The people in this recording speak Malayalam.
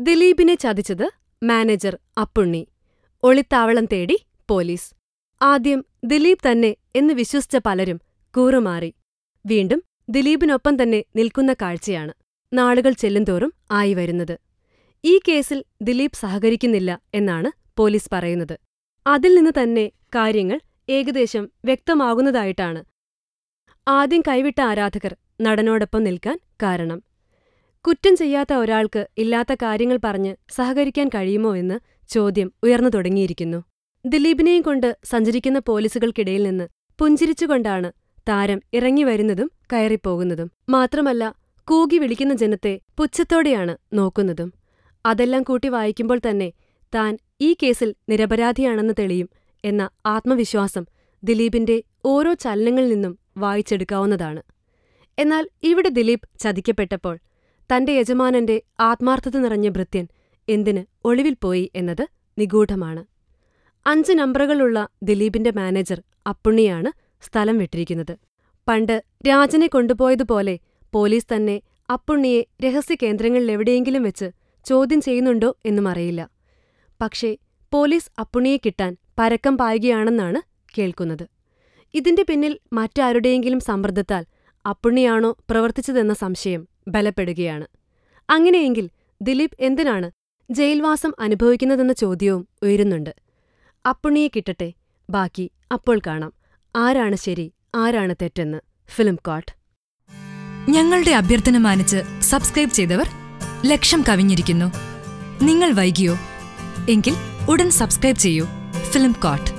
ദിലീപിനെ ചതിച്ചത് മാനേജർ അപ്പുണ്ണി. ഒളിത്താവളം തേടി പോലീസ്. ആദ്യം ദിലീപ് തന്നെ എന്ന് വിശ്വസിച്ച പലരും കൂറുമാറി. വീണ്ടും ദിലീപിനൊപ്പം തന്നെ നിൽക്കുന്ന കാഴ്ചയാണ് നാളുകൾ ചെല്ലുന്തോറും ആയി വരുന്നത്. ഈ കേസിൽ ദിലീപ് സഹകരിക്കുന്നില്ല എന്നാണ് പോലീസ് പറയുന്നത്. അതിൽ നിന്ന് തന്നെ കാര്യങ്ങൾ ഏകദേശം വ്യക്തമാകുന്നതായിട്ടാണ് ആദ്യം കൈവിട്ട ആരാധകർ നടനോടൊപ്പം നിൽക്കാൻ കാരണം. കുറ്റം ചെയ്യാത്ത ഒരാൾക്ക് ഇല്ലാത്ത കാര്യങ്ങൾ പറഞ്ഞ് സഹകരിക്കാൻ കഴിയുമോ എന്ന് ചോദ്യം ഉയർന്നു തുടങ്ങിയിരിക്കുന്നു. ദിലീപിനെയും കൊണ്ട് സഞ്ചരിക്കുന്ന പോലീസുകൾക്കിടയിൽ നിന്ന് പുഞ്ചിരിച്ചുകൊണ്ടാണ് താരം ഇറങ്ങി ഇറങ്ങിവരുന്നതും കയറിപ്പോകുന്നതും. മാത്രമല്ല കൂകി വിളിക്കുന്ന ജനത്തെ പുച്ഛത്തോടെയാണ് നോക്കുന്നതും. അതെല്ലാം കൂട്ടി വായിക്കുമ്പോൾ തന്നെ താൻ ഈ കേസിൽ നിരപരാധിയാണെന്ന് തെളിയും എന്ന ആത്മവിശ്വാസം ദിലീപിന്റെ ഓരോ ചലനങ്ങളിൽ നിന്നും വായിച്ചെടുക്കാവുന്നതാണ്. എന്നാൽ ഇവിടെ ദിലീപ് ചതിക്കപ്പെട്ടപ്പോൾ തന്റെ യജമാനന്റെ ആത്മാർത്ഥത നിറഞ്ഞ ഭൃത്യൻ എന്തിന് ഒളിവിൽ പോയി എന്നത് നിഗൂഢമാണ്. അഞ്ച് നമ്പറുകളുള്ള ദിലീപിന്റെ മാനേജർ അപ്പുണ്ണിയാണ് സ്ഥലം വിട്ടിരിക്കുന്നത്. പണ്ട് രാജനെ കൊണ്ടുപോയതുപോലെ പോലീസ് തന്നെ അപ്പുണ്ണിയെ രഹസ്യ കേന്ദ്രങ്ങളിലെവിടെയെങ്കിലും വെച്ച് ചോദ്യം ചെയ്യുന്നുണ്ടോ എന്നും അറിയില്ല. പക്ഷേ പോലീസ് അപ്പുണ്ണിയെ കിട്ടാൻ പരക്കം പായുകയാണെന്നാണ് കേൾക്കുന്നത്. ഇതിന്റെ പിന്നിൽ മറ്റാരുടെയെങ്കിലും സമ്മർദ്ദത്താൽ അപ്പുണ്ണിയാണോ പ്രവർത്തിച്ചതെന്ന സംശയം ബലപ്പെടുകയാണ്. അങ്ങനെയെങ്കിൽ ദിലീപ് എന്തിനാണ് ജയിൽവാസം അനുഭവിക്കുന്നതെന്ന ചോദ്യവും ഉയരുന്നുണ്ട്. അപ്പുണ്ണിയെ കിട്ടട്ടെ ബാക്കി അപ്പോൾ കാണാം. ആരാണ് ശരി ആരാണ് തെറ്റെന്ന്. Film court. ഞങ്ങളുടെ അഭ്യർത്ഥന മാനിച്ച് സബ്സ്ക്രൈബ് ചെയ്തവർ ലക്ഷം കവിഞ്ഞിരിക്കുന്നു. നിങ്ങൾ വൈകിയോ? എങ്കിൽ ഉടൻ സബ്സ്ക്രൈബ് ചെയ്യൂ. Film court.